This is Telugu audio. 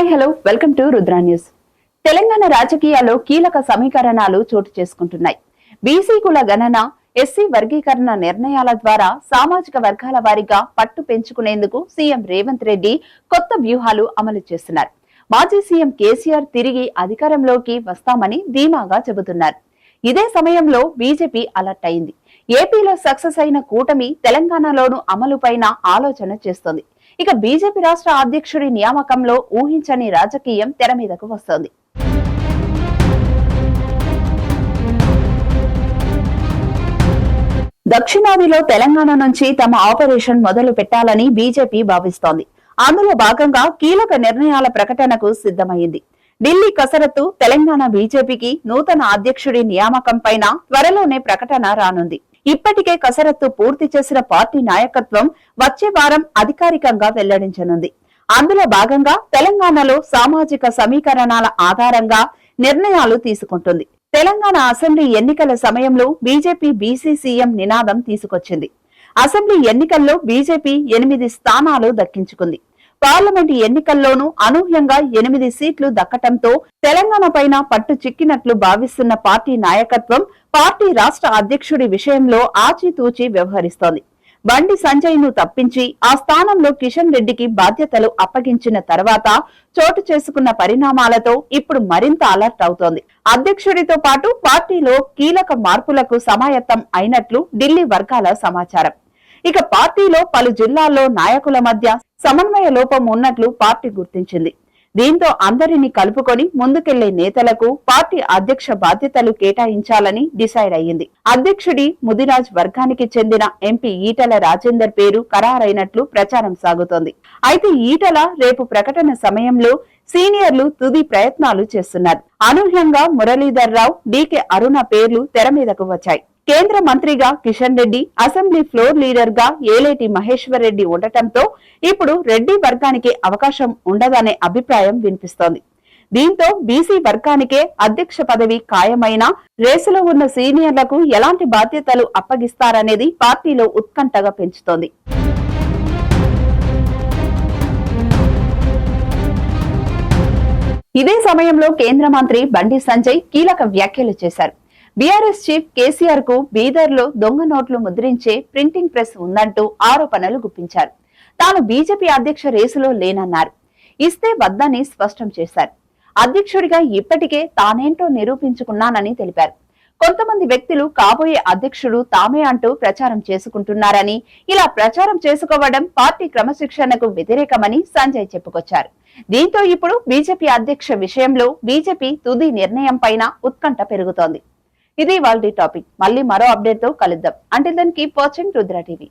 Hi hello welcome to Rudra news. Telangana రాజకీయాల్లో కీలక సమీకరణాలు చోటు చేసుకుంటున్నాయి. బీసీ కుల గణన ఎస్సీ వర్గీకరణ నిర్ణయాల ద్వారా సామాజిక వర్గాల వారీగా పట్టు పెంచుకునేందుకు సీఎం రేవంత్ రెడ్డి కొత్త వ్యూహాలు అమలు చేస్తున్నారు. మాజీ సీఎం కేసీఆర్ తిరిగి అధికారంలోకి వస్తామని ధీమాగా చెబుతున్నారు. ఇదే సమయంలో బీజేపీ అలర్ట్ అయింది. ఏపీలో సక్సెస్ అయిన కూటమి తెలంగాణలోనూ అమలుపైన ఆలోచన చేస్తోంది. ఇక బీజేపీ రాష్ట్ర అధ్యక్షుడి నియామకంలో ఊహించని రాజకీయం తెర మీదకు వస్తోంది. దక్షిణాదిలో తెలంగాణ నుంచి తమ ఆపరేషన్ మొదలు పెట్టాలని బీజేపీ భావిస్తోంది. అందులో భాగంగా కీలక నిర్ణయాల ప్రకటనకు సిద్ధమైంది. ఢిల్లీ కసరత్తు తెలంగాణ బీజేపీకి నూతన అధ్యక్షుడి నియామకం పైన త్వరలోనే ప్రకటన రానుంది. ఇప్పటికే కసరత్తు పూర్తి చేసిన పార్టీ నాయకత్వం వచ్చే వారం అధికారికంగా వెల్లడించనుంది. అందులో భాగంగా తెలంగాణలో సామాజిక సమీకరణాల ఆధారంగా నిర్ణయాలు తీసుకుంటుంది. తెలంగాణ అసెంబ్లీ ఎన్నికల సమయంలో బీజేపీ బీసీ సీఎం నినాదం తీసుకొచ్చింది. అసెంబ్లీ ఎన్నికల్లో బీజేపీ ఎనిమిది స్థానాలు దక్కించుకుంది. పార్లమెంట్ ఎన్నికల్లోనూ అనూహ్యంగా ఎనిమిది సీట్లు దక్కటంతో తెలంగాణ పైన పట్టు చిక్కినట్లు భావిస్తున్న పార్టీ నాయకత్వం పార్టీ రాష్ట్ర అధ్యక్షుడి విషయంలో ఆచితూచి వ్యవహరిస్తోంది. బండి సంజయ్ను తప్పించి ఆ స్థానంలో కిషన్ రెడ్డికి బాధ్యతలు అప్పగించిన తర్వాత చోటు చేసుకున్న పరిణామాలతో ఇప్పుడు మరింత అలర్ట్ అవుతోంది. అధ్యక్షుడితో పాటు పార్టీలో కీలక మార్పులకు సమాయత్తం అయినట్లు ఢిల్లీ వర్గాల సమాచారం. ఇక పార్టీలో పలు జిల్లాల్లో నాయకుల మధ్య సమన్వయ లోపం ఉన్నట్లు పార్టీ గుర్తించింది. దీంతో అందరినీ కలుపుకొని ముందుకెళ్ళే నేతలకు పార్టీ అధ్యక్ష బాధ్యతలు కేటాయించాలని డిసైడ్ అయ్యింది. అధ్యక్షుడి ముదిరాజ్ వర్గానికి చెందిన ఎంపీ ఈటల రాజేందర్ పేరు ఖరారైనట్లు ప్రచారం సాగుతోంది. అయితే ఈటల రేపు ప్రకటన సమయంలో సీనియర్లు తుది ప్రయత్నాలు చేస్తున్నారు. అనూహ్యంగా మురళీధర్ రావు డీకే అరుణ పేర్లు తెర మీదకు వచ్చాయి. కేంద్ర మంత్రిగా కిషన్ రెడ్డి అసెంబ్లీ ఫ్లోర్ లీడర్గా ఏలేటి మహేశ్వర్ రెడ్డి ఉండటంతో ఇప్పుడు రెడ్డి వర్గానికి అవకాశం ఉండదనే అభిప్రాయం వినిపిస్తోంది. దీంతో బీసీ వర్గానికే అధ్యక్ష పదవి ఖాయమైన రేసులో ఉన్న సీనియర్లకు ఎలాంటి బాధ్యతలు అప్పగిస్తారనేది పార్టీలో ఉత్కంఠగా పెంచుతోంది. ఇదే సమయంలో కేంద్ర మంత్రి బండి సంజయ్ కీలక వ్యాఖ్యలు చేశారు. బీఆర్ఎస్ చీఫ్ కేసీఆర్కు బీదర్లో దొంగ నోట్లు ముద్రించే ప్రింటింగ్ ప్రెస్ ఉందంటూ ఆరోపణలు గుప్పించారు. తాను బీజేపీ అధ్యక్ష రేసులో లేనన్నారు. ఇస్తే వద్దని స్పష్టం చేశారు. అధ్యక్షుడిగా ఇప్పటికే తానేంటో నిరూపించుకున్నానని తెలిపారు. కొంతమంది వ్యక్తులు కాబోయే అధ్యక్షుడు తామే అంటూ ప్రచారం చేసుకుంటున్నారని ఇలా ప్రచారం చేసుకోవడం పార్టీ క్రమశిక్షణకు వ్యతిరేకమని సంజయ్ చెప్పుకొచ్చారు. దీంతో ఇప్పుడు బీజేపీ అధ్యక్ష విషయంలో బీజేపీ తుది నిర్ణయం పైన ఉత్కంఠ పెరుగుతోంది. ఇది వాళ్ళ టాపిక్. మళ్ళీ మరో అప్డేట్తో కలుద్దాం అంటే దానికి వాచింగ్ రుద్ర టీవీ